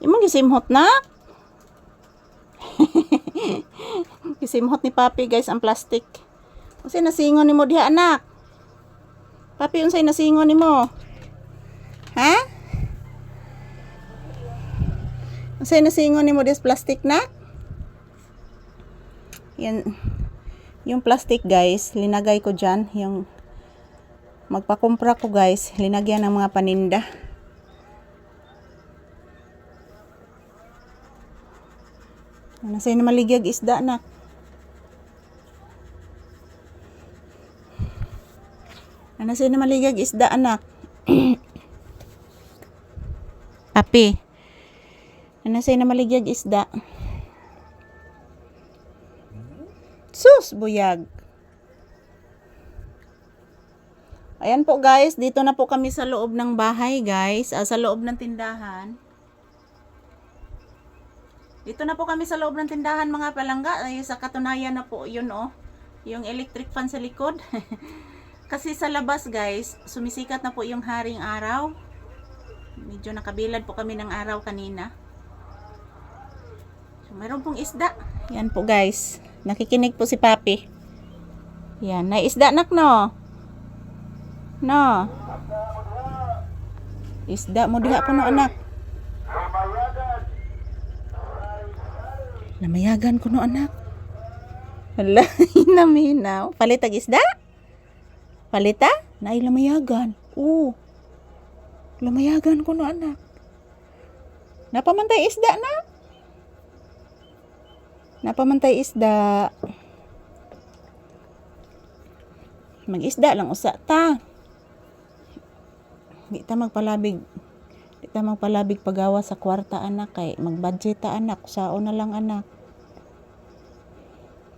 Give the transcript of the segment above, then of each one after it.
Imong gisimhot na. gisimhot ni Papi guys ang plastic. Unsay nasingon nimo diha anak? Papi unsay nasingon nimo? Ha? Unsay nasingon nimo dis plastic na? Yan yung plastic guys, linagay ko dyan. Yung magpakumpra ko guys, linagyan ng mga paninda. Ano sa'yo na maligyag isda na? Ano sa'yo na maligyag isda anak? Ano sa'yo na maligyag isda? Sus, buyag. Ayan po guys, dito na po kami sa loob ng bahay guys, ah, sa loob ng tindahan. Dito na po kami sa loob ng tindahan mga palangga. Ay, sa katunayan na po yun oh. Yung electric fan sa likod. Kasi sa labas guys, sumisikat na po yung haring araw. Medyo nakabilad po kami ng araw kanina. So, mayroon pong isda. Yan po guys. Nakikinig po si Papi. Yan. Naisda nak no? No. Isda mo diha po no anak. Namayagan ko no anak. Hala, naminaw. Palitag isda? Palita? Nay lamayagan. Oo. Lamayagan ko no anak. Napamantay isda na? Napamantay isda. Mag-isda lang usa ta. Di ta magpalabig. Di ta magpalabig pagawa sa kwarta anak kay mag-budget anak. Sao na lang anak.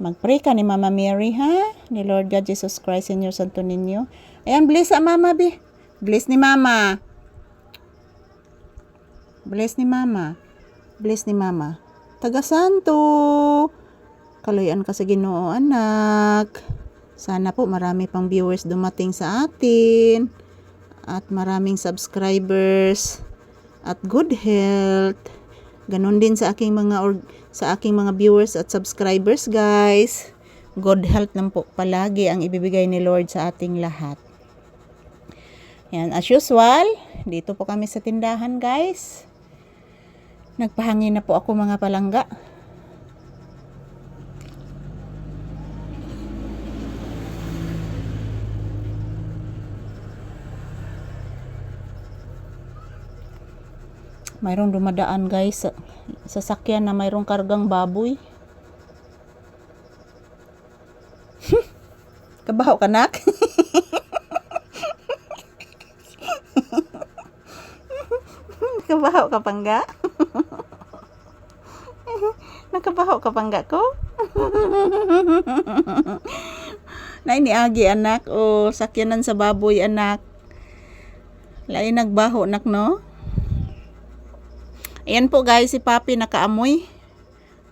Mag-pray ka ni Mama Mary ha? Ni Lord God Jesus Christ in your santo ninyo. Ayan, bless sa Mama bi. Bless ni Mama. Bless ni Mama. Bless ni Mama. Taga Santo. Kaluyan ka sa Ginoo anak. Sana po marami pang viewers dumating sa atin at maraming subscribers at good health. Ganon din sa aking mga or, sa aking mga viewers at subscribers, guys. Good health lang po palagi ang ibibigay ni Lord sa ating lahat. Yan, as usual, dito po kami sa tindahan, guys. Nagpahangin na po ako mga palangga. Mayroong dumadaan guys sa sasakyan na mayroong kargang baboy. Kabaho ka nak? Nakabaho ka pangga? Nakabaho ka pangga ko? na agi anak o sakyanan sa baboy anak. Lain nagbaho nak no? Ayan po guys, si Papi nakaamoy.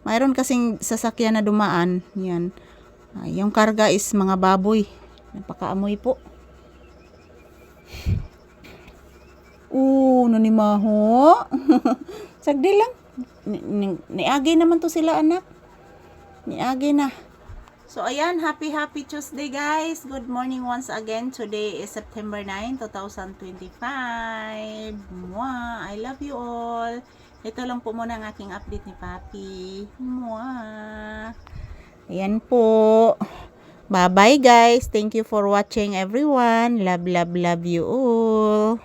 Mayroon kasing sasakyan na dumaan. Yan. Ah, yung karga is mga baboy. Napakaamoy po. Oo, nanimaho. Sagdi lang. Ni- ni- Niagi naman to sila anak. Niagi na. So ayan, happy happy Tuesday guys. Good morning once again. Today is September 9, 2025. Mwah! I love you all. Ito lang po muna ang aking update ni Papi. Mwah! Ayan po. Bye-bye guys. Thank you for watching everyone. Love, love, love you all.